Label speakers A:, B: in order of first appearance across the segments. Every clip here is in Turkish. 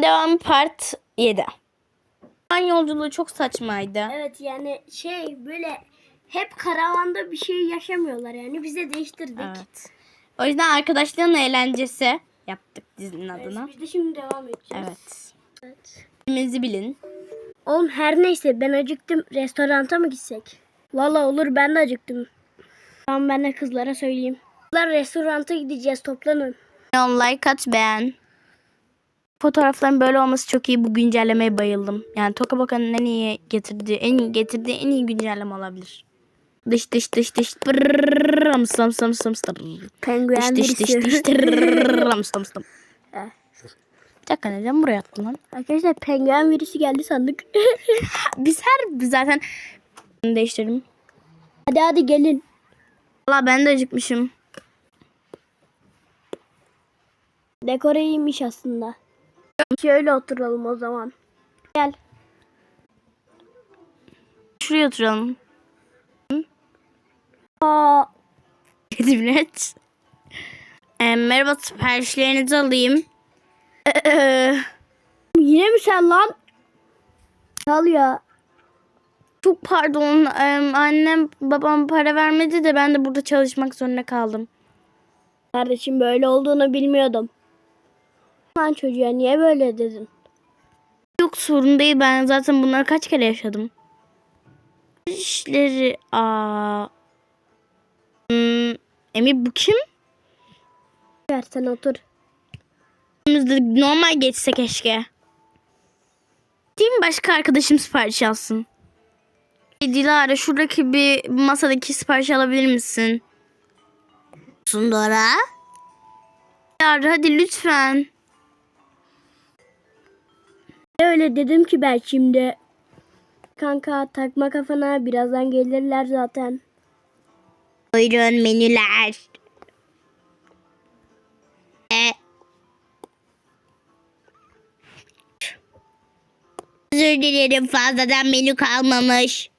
A: Serinin devamı part 7. Karavan yolculuğu çok saçmaydı.
B: Evet yani şey böyle hep karavanda bir şey yaşamıyorlar yani biz de değiştirdik.
A: Evet. O yüzden arkadaşların eğlencesi yaptık dizinin adına.
B: Biz de şimdi devam edeceğiz.
A: Evet.
B: Evet.
A: İsmimizi bilin.
B: Oğlum her neyse ben acıktım. Restoranta mı gitsek? Valla olur ben de acıktım. Tamam ben de kızlara söyleyeyim. Kızlar restoranta gideceğiz toplanın.
A: Like at beğen. Fotoğrafların böyle olması çok iyi. Bu güncellemeye bayıldım. Yani Toka Boka'nın en iyi getirdiği, en iyi getirdiği en iyi güncelleme olabilir. Dış dış dış dış. Rams, rams, rams, rams, tırrrr.
B: Penguen
A: Dış dış dış dış. tırrrr, rams, rams, rams.
B: Eh.
A: Bir dakika neden buraya attın lan?
B: Arkadaşlar penguen virüsü geldi sandık.
A: Biz her zaten değiştirdim.
B: hadi hadi gelin.
A: Valla ben de acıkmışım.
B: Dekor iyiymiş aslında. Şöyle oturalım o zaman. Gel.
A: Şuraya oturalım.
B: Aa,
A: Edibret. Ee, merhaba siparişlerinizi alayım. Ee,
B: yine mi sen lan? Al ya.
A: çok pardon. Ee, annem babam para vermedi de ben de burada çalışmak zorunda kaldım.
B: Kardeşim böyle olduğunu bilmiyordum. Lan çocuğa niye böyle dedin?
A: Yok sorun değil ben zaten bunları kaç kere yaşadım. İşleri aa. Hmm, Emi bu kim?
B: Ver sen otur.
A: Normal geçse keşke. Değil mi başka arkadaşım sipariş alsın? Dilara şuradaki bir masadaki sipariş alabilir misin? Sundara? Dilara hadi lütfen.
B: Öyle dedim ki ben şimdi. Kanka takma kafana birazdan gelirler zaten.
A: Buyurun menüler. E. Özür dilerim fazladan menü kalmamış.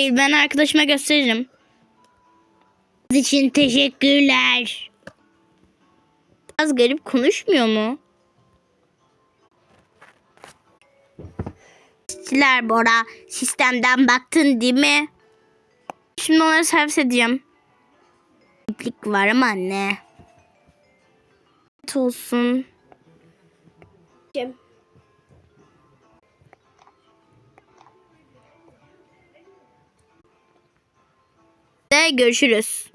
A: Ben arkadaşıma gösteririm. İçin teşekkürler. Az garip konuşmuyor mu? İşçiler Bora, sistemden baktın değil mi? Şimdi onları servis edeceğim. İplik var ama anne. Evet olsun. De görüşürüz.